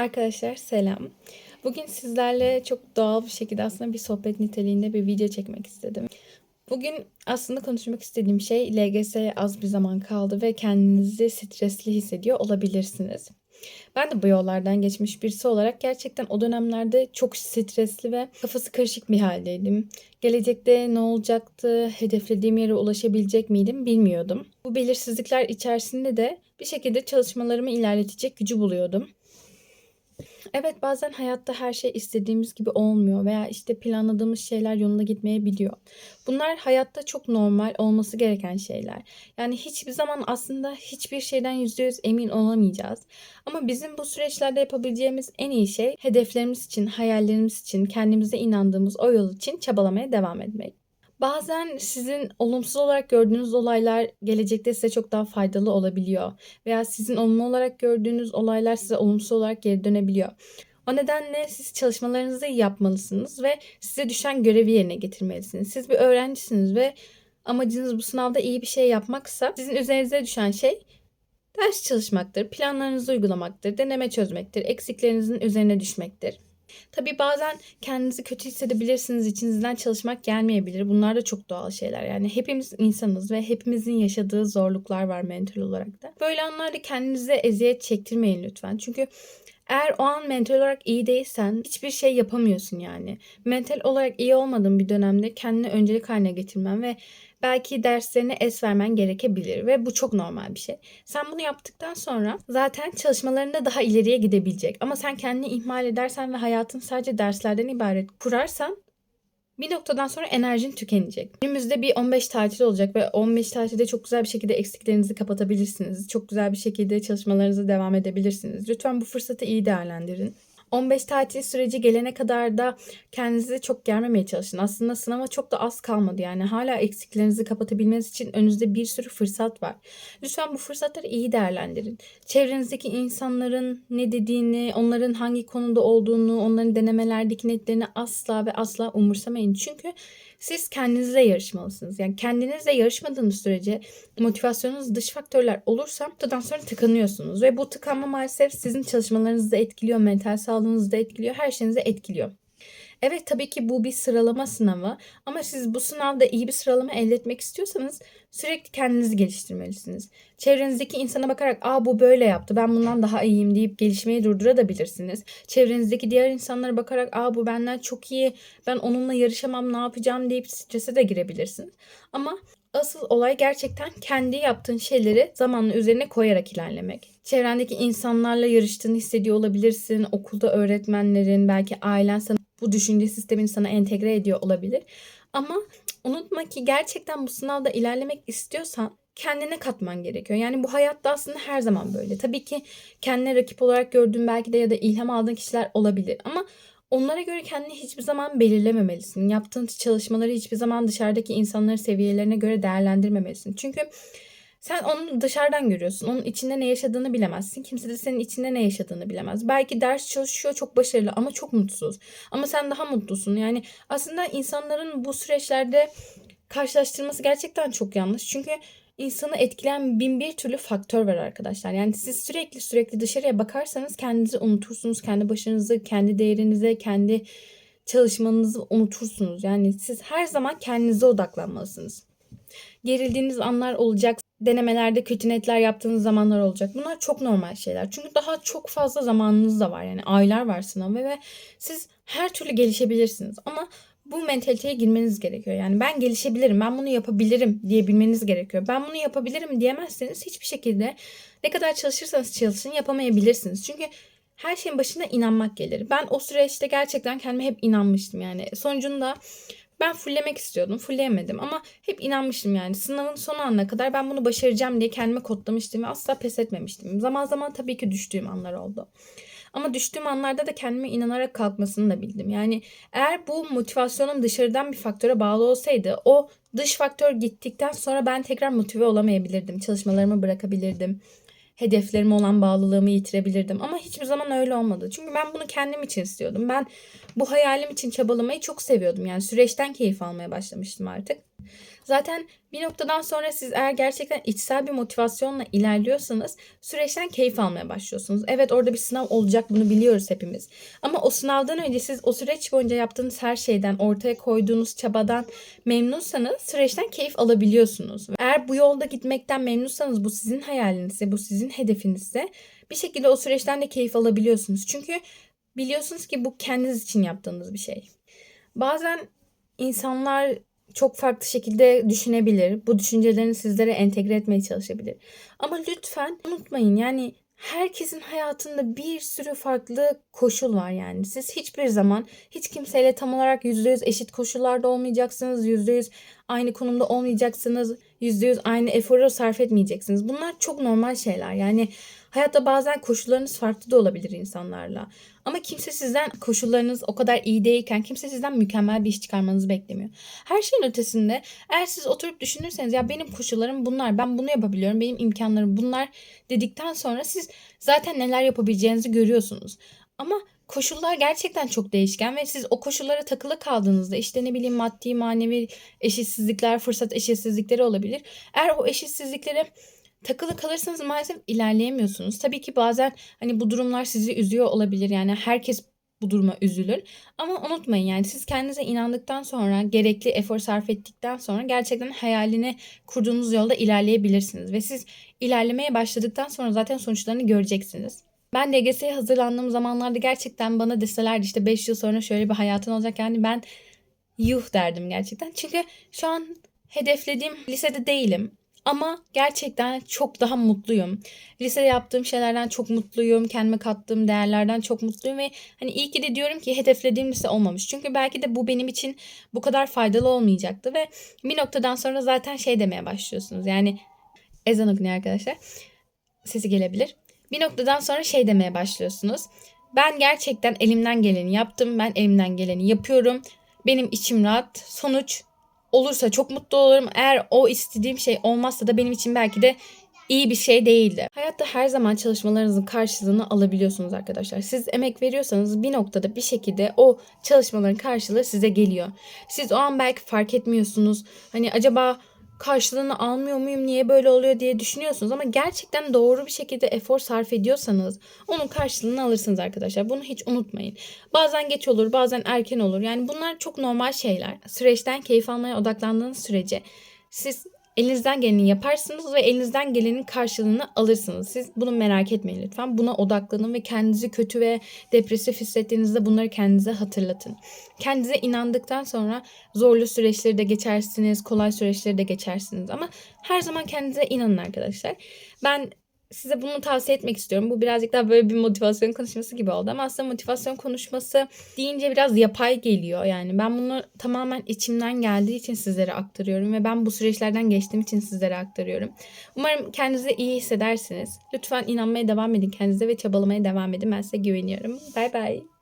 Arkadaşlar selam. Bugün sizlerle çok doğal bir şekilde aslında bir sohbet niteliğinde bir video çekmek istedim. Bugün aslında konuşmak istediğim şey LGS'ye az bir zaman kaldı ve kendinizi stresli hissediyor olabilirsiniz. Ben de bu yollardan geçmiş birisi olarak gerçekten o dönemlerde çok stresli ve kafası karışık bir haldeydim. Gelecekte ne olacaktı, hedeflediğim yere ulaşabilecek miydim bilmiyordum. Bu belirsizlikler içerisinde de bir şekilde çalışmalarımı ilerletecek gücü buluyordum. Evet bazen hayatta her şey istediğimiz gibi olmuyor veya işte planladığımız şeyler yolunda gitmeyebiliyor. Bunlar hayatta çok normal olması gereken şeyler. Yani hiçbir zaman aslında hiçbir şeyden %100 emin olamayacağız. Ama bizim bu süreçlerde yapabileceğimiz en iyi şey hedeflerimiz için, hayallerimiz için, kendimize inandığımız o yol için çabalamaya devam etmek. Bazen sizin olumsuz olarak gördüğünüz olaylar gelecekte size çok daha faydalı olabiliyor. Veya sizin olumlu olarak gördüğünüz olaylar size olumsuz olarak geri dönebiliyor. O nedenle siz çalışmalarınızı iyi yapmalısınız ve size düşen görevi yerine getirmelisiniz. Siz bir öğrencisiniz ve amacınız bu sınavda iyi bir şey yapmaksa sizin üzerinize düşen şey ders çalışmaktır, planlarınızı uygulamaktır, deneme çözmektir, eksiklerinizin üzerine düşmektir. Tabii bazen kendinizi kötü hissedebilirsiniz. içinizden çalışmak gelmeyebilir. Bunlar da çok doğal şeyler. Yani hepimiz insanız ve hepimizin yaşadığı zorluklar var mental olarak da. Böyle anlarda kendinize eziyet çektirmeyin lütfen. Çünkü eğer o an mental olarak iyi değilsen hiçbir şey yapamıyorsun yani. Mental olarak iyi olmadığın bir dönemde kendini öncelik haline getirmen ve belki derslerine es vermen gerekebilir ve bu çok normal bir şey. Sen bunu yaptıktan sonra zaten çalışmalarında daha ileriye gidebilecek. Ama sen kendini ihmal edersen ve hayatın sadece derslerden ibaret kurarsan bir noktadan sonra enerjin tükenecek. Önümüzde bir 15 tatil olacak ve 15 tatilde çok güzel bir şekilde eksiklerinizi kapatabilirsiniz. Çok güzel bir şekilde çalışmalarınıza devam edebilirsiniz. Lütfen bu fırsatı iyi değerlendirin. 15 tatil süreci gelene kadar da kendinizi çok germemeye çalışın. Aslında sınava çok da az kalmadı yani. Hala eksiklerinizi kapatabilmeniz için önünüzde bir sürü fırsat var. Lütfen bu fırsatları iyi değerlendirin. Çevrenizdeki insanların ne dediğini, onların hangi konuda olduğunu, onların denemelerdeki netlerini asla ve asla umursamayın. Çünkü siz kendinizle yarışmalısınız. Yani kendinizle yarışmadığınız sürece motivasyonunuz dış faktörler olursa noktadan sonra tıkanıyorsunuz. Ve bu tıkanma maalesef sizin çalışmalarınızı da etkiliyor, mental sağlığınızı da etkiliyor, her şeyinizi etkiliyor. Evet tabii ki bu bir sıralama sınavı ama siz bu sınavda iyi bir sıralama elde etmek istiyorsanız sürekli kendinizi geliştirmelisiniz. Çevrenizdeki insana bakarak aa bu böyle yaptı ben bundan daha iyiyim deyip gelişmeyi durdurabilirsiniz. Çevrenizdeki diğer insanlara bakarak aa bu benden çok iyi ben onunla yarışamam ne yapacağım deyip strese de girebilirsiniz. Ama Asıl olay gerçekten kendi yaptığın şeyleri zamanla üzerine koyarak ilerlemek. Çevrendeki insanlarla yarıştığını hissediyor olabilirsin. Okulda öğretmenlerin, belki ailen sana bu düşünce sistemini sana entegre ediyor olabilir. Ama unutma ki gerçekten bu sınavda ilerlemek istiyorsan kendine katman gerekiyor. Yani bu hayatta aslında her zaman böyle. Tabii ki kendine rakip olarak gördüğün belki de ya da ilham aldığın kişiler olabilir. Ama onlara göre kendini hiçbir zaman belirlememelisin. Yaptığın çalışmaları hiçbir zaman dışarıdaki insanların seviyelerine göre değerlendirmemelisin. Çünkü sen onu dışarıdan görüyorsun. Onun içinde ne yaşadığını bilemezsin. Kimse de senin içinde ne yaşadığını bilemez. Belki ders çalışıyor çok başarılı ama çok mutsuz. Ama sen daha mutlusun. Yani aslında insanların bu süreçlerde karşılaştırması gerçekten çok yanlış. Çünkü insanı etkileyen bin bir türlü faktör var arkadaşlar. Yani siz sürekli sürekli dışarıya bakarsanız kendinizi unutursunuz. Kendi başınızı, kendi değerinize, kendi çalışmanızı unutursunuz. Yani siz her zaman kendinize odaklanmalısınız. Gerildiğiniz anlar olacak. Denemelerde kötü yaptığınız zamanlar olacak. Bunlar çok normal şeyler. Çünkü daha çok fazla zamanınız da var. Yani aylar var sınavı ve siz her türlü gelişebilirsiniz. Ama bu mentaliteye girmeniz gerekiyor. Yani ben gelişebilirim, ben bunu yapabilirim diyebilmeniz gerekiyor. Ben bunu yapabilirim diyemezseniz hiçbir şekilde ne kadar çalışırsanız çalışın yapamayabilirsiniz. Çünkü her şeyin başında inanmak gelir. Ben o süreçte gerçekten kendime hep inanmıştım yani. Sonucunda ben fulllemek istiyordum. Fullleyemedim ama hep inanmıştım yani. Sınavın son anına kadar ben bunu başaracağım diye kendime kodlamıştım ve asla pes etmemiştim. Zaman zaman tabii ki düştüğüm anlar oldu. Ama düştüğüm anlarda da kendime inanarak kalkmasını da bildim. Yani eğer bu motivasyonum dışarıdan bir faktöre bağlı olsaydı o dış faktör gittikten sonra ben tekrar motive olamayabilirdim. Çalışmalarımı bırakabilirdim. Hedeflerime olan bağlılığımı yitirebilirdim. Ama hiçbir zaman öyle olmadı. Çünkü ben bunu kendim için istiyordum. Ben bu hayalim için çabalamayı çok seviyordum. Yani süreçten keyif almaya başlamıştım artık. Zaten bir noktadan sonra siz eğer gerçekten içsel bir motivasyonla ilerliyorsanız süreçten keyif almaya başlıyorsunuz. Evet orada bir sınav olacak bunu biliyoruz hepimiz. Ama o sınavdan önce siz o süreç boyunca yaptığınız her şeyden, ortaya koyduğunuz çabadan memnunsanız süreçten keyif alabiliyorsunuz. Eğer bu yolda gitmekten memnunsanız bu sizin hayalinizse, bu sizin hedefinizse bir şekilde o süreçten de keyif alabiliyorsunuz. Çünkü biliyorsunuz ki bu kendiniz için yaptığınız bir şey. Bazen insanlar çok farklı şekilde düşünebilir. Bu düşüncelerini sizlere entegre etmeye çalışabilir. Ama lütfen unutmayın yani herkesin hayatında bir sürü farklı koşul var yani. Siz hiçbir zaman hiç kimseyle tam olarak %100 eşit koşullarda olmayacaksınız. %100 aynı konumda olmayacaksınız. %100 aynı eforu sarf etmeyeceksiniz. Bunlar çok normal şeyler. Yani hayatta bazen koşullarınız farklı da olabilir insanlarla. Ama kimse sizden koşullarınız o kadar iyi değilken kimse sizden mükemmel bir iş çıkarmanızı beklemiyor. Her şeyin ötesinde eğer siz oturup düşünürseniz ya benim koşullarım bunlar, ben bunu yapabiliyorum, benim imkanlarım bunlar dedikten sonra siz zaten neler yapabileceğinizi görüyorsunuz. Ama koşullar gerçekten çok değişken ve siz o koşullara takılı kaldığınızda işte ne bileyim maddi manevi eşitsizlikler, fırsat eşitsizlikleri olabilir. Eğer o eşitsizliklere takılı kalırsanız maalesef ilerleyemiyorsunuz. Tabii ki bazen hani bu durumlar sizi üzüyor olabilir. Yani herkes bu duruma üzülür. Ama unutmayın yani siz kendinize inandıktan sonra, gerekli efor sarf ettikten sonra gerçekten hayalini kurduğunuz yolda ilerleyebilirsiniz. Ve siz ilerlemeye başladıktan sonra zaten sonuçlarını göreceksiniz. Ben LGS'ye hazırlandığım zamanlarda gerçekten bana deselerdi işte 5 yıl sonra şöyle bir hayatın olacak yani ben yuh derdim gerçekten. Çünkü şu an hedeflediğim lisede değilim. Ama gerçekten çok daha mutluyum. Lisede yaptığım şeylerden çok mutluyum. Kendime kattığım değerlerden çok mutluyum ve hani iyi ki de diyorum ki hedeflediğim lise olmamış. Çünkü belki de bu benim için bu kadar faydalı olmayacaktı ve bir noktadan sonra zaten şey demeye başlıyorsunuz. Yani ezan okunuyor arkadaşlar. Sesi gelebilir. Bir noktadan sonra şey demeye başlıyorsunuz. Ben gerçekten elimden geleni yaptım. Ben elimden geleni yapıyorum. Benim içim rahat. Sonuç olursa çok mutlu olurum. Eğer o istediğim şey olmazsa da benim için belki de iyi bir şey değildi. Hayatta her zaman çalışmalarınızın karşılığını alabiliyorsunuz arkadaşlar. Siz emek veriyorsanız bir noktada bir şekilde o çalışmaların karşılığı size geliyor. Siz o an belki fark etmiyorsunuz. Hani acaba karşılığını almıyor muyum niye böyle oluyor diye düşünüyorsunuz ama gerçekten doğru bir şekilde efor sarf ediyorsanız onun karşılığını alırsınız arkadaşlar. Bunu hiç unutmayın. Bazen geç olur, bazen erken olur. Yani bunlar çok normal şeyler. Süreçten keyif almaya odaklandığınız sürece siz elinizden geleni yaparsınız ve elinizden gelenin karşılığını alırsınız. Siz bunu merak etmeyin lütfen. Buna odaklanın ve kendinizi kötü ve depresif hissettiğinizde bunları kendinize hatırlatın. Kendinize inandıktan sonra zorlu süreçleri de geçersiniz, kolay süreçleri de geçersiniz ama her zaman kendinize inanın arkadaşlar. Ben size bunu tavsiye etmek istiyorum. Bu birazcık daha böyle bir motivasyon konuşması gibi oldu ama aslında motivasyon konuşması deyince biraz yapay geliyor. Yani ben bunu tamamen içimden geldiği için sizlere aktarıyorum ve ben bu süreçlerden geçtiğim için sizlere aktarıyorum. Umarım kendinizi iyi hissedersiniz. Lütfen inanmaya devam edin kendinize ve çabalamaya devam edin. Ben size güveniyorum. Bay bay.